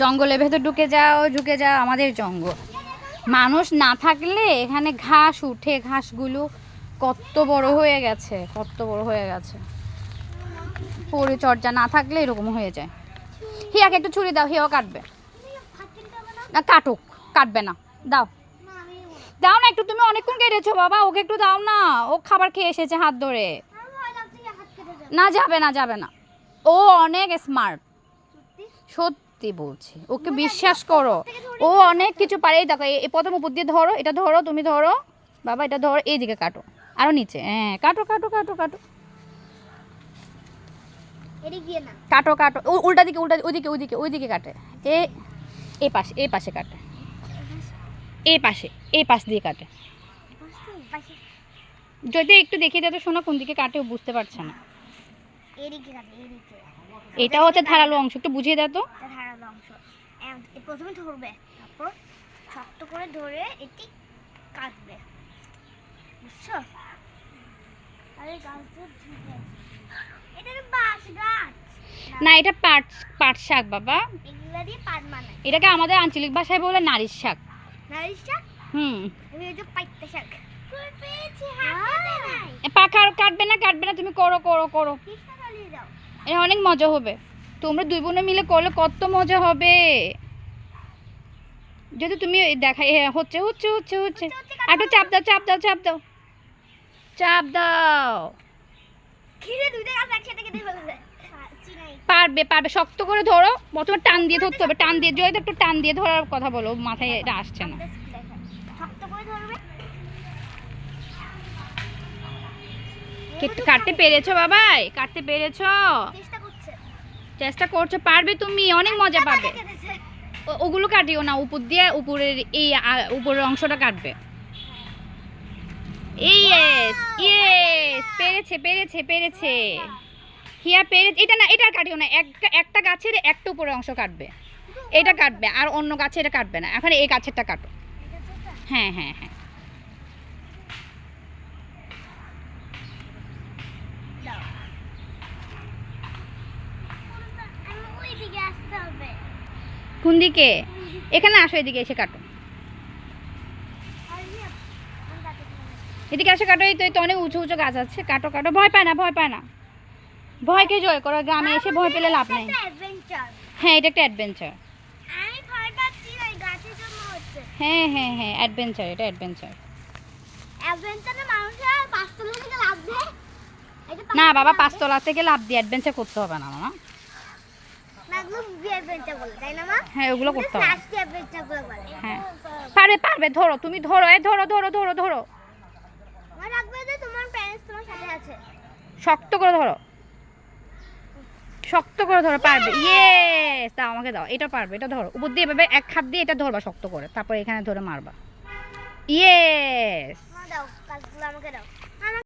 জঙ্গলের ভেতর ঢুকে যাও ঢুকে যাও, আমাদের জঙ্গল। মানুষ না থাকলে এখানে ঘাস উঠে, ঘাসগুলো কত বড় হয়ে গেছে, কত বড় হয়ে গেছে। পরিচর্যা না থাকলে এরকম হয়ে যায়। হিয়াকে একটু ছুরি দাও, হিয়াও কাটবে। না, কাটুক, কাটবে না। দাও। দাও না, একটু তুমি অনেকক্ষণ কেটেছো, বাবা, ওকে একটু দাও না। ও খাবার খেয়ে এসেছে হাত ধরে। না, যাবে না যাবে না। ও অনেক স্মার্ট সত্যি? বলছি। ওকে বিশ্বাস করো। ও অনেক কিছু পারে। এই দেখো এই প্রথম উপর দিয়ে ধরো এটা ধরো তুমি ধরো। বাবা এটা ধরো এইদিকে কাটো। আরও নিচে। হ্যাঁ কাটো কাটো কাটো কাটো। কাটো কাটো। উল্টা দিকে উল্টা ওইদিকে ওইদিকে ওইদিকে কাটে। এ এ পাশে এ পাশে কাটে। এ পাশে এ পাশ দিয়ে কাটে। যদি একটু দেখিয়ে দেয় তো শোনো কোন দিকে কাটে ও বুঝতে পারছে না। এটা হচ্ছে ধারালো অংশ একটু বুঝিয়ে দাও তো। ধারালো অংশ। প্রথমে ধরবে তারপর শক্ত করে ধরে এটি কাটবে। বুঝছ? আরে গাছটা এটা বাঁশ গাছ? না এটা পাট পাট শাক বাবা। এগুলা দিয়ে পাট বানায়। এটাকে আমাদের আঞ্চলিক ভাষায় বলে নারিশ শাক। নারিশ শাক? হুম। আমি এই যে পাইতে শাক। কই পেয়েছি হাতে নাই? এ পাখা আর কাটবে না কাটবে না তুমি করো করো করো। এটা অনেক মজা হবে। তোমরা দুই বোনে মিলে করলে কত মজা হবে। যদি তুমি এই দেখা হচ্ছে হচ্ছে হচ্ছে হচ্ছে। আর চাপ দাও চাপ দাও চাপ দাও। চাপ দাও। পারবে পারবে। শক্ত করে ধরো। প্রথমে টান দিয়ে ধরতে হবে। টান দিয়ে জয়দা একটু টান দিয়ে ধরার কথা বলো। মাথায় এটা আসছে না। শক্ত করে ধরবে। কাটতে পেরেছ বাবাই? কাটতে পেরেছ? চেষ্টা করছ। পারবে তুমি অনেক মজা পাবে। ওগুলো কাটিও না উপর দিয়ে উপরের এই উপরের অংশটা কাটবে। এই ইয়েস ইয়েস পেরেছে পেরেছে পেরেছে। হিয়া পেরেছে এটা না এটা কাটিও না একটা একটা গাছের একটা উপরের অংশ কাটবে। এটা কাটবে আর অন্য গাছে এটা কাটবে না এখন এই গাছেরটা কাটো। হ্যাঁ হ্যাঁ হ্যাঁ দাও আমি ওই দিকে আসতে হবে কোন দিকে? এখানে আসো, এদিকে এসে কাটো। এদিকে আসে কাটো, এই তো অনেক উঁচু উঁচু গাছ আছে। কাটো কাটো, ভয় পায় না, ভয় পায় না। ভয়কে জয় করো, গ্রামে এসে ভয় পেলে লাভ নেই। হ্যাঁ এটা একটা অ্যাডভেঞ্চার হ্যাঁ হ্যাঁ হ্যাঁ অ্যাডভেঞ্চার এটা অ্যাডভেঞ্চার না, বাবা। পাঁচতলা থেকে লাভ দিয়ে অ্যাডভেঞ্চার করতে হবে না, মামা না এগুলো মুভি অ্যাডভেঞ্চার বলে তাই না মা হ্যাঁ ওগুলো করতে হবে হ্যাঁ। পারবে পারবে ধরো তুমি ধরো এ ধরো ধরো ধরো ধরো। শক্ত করে ধরো। শক্ত করে ধরো পারবে। ইয়েস দাও আমাকে দাও এটা পারবে এটা ধরো। উপর দিয়ে এভাবে এক হাত দিয়ে এটা ধরবা শক্ত করে। তারপর এখানে ধরে মারবা। ইয়েস দাও আমাকে দাও।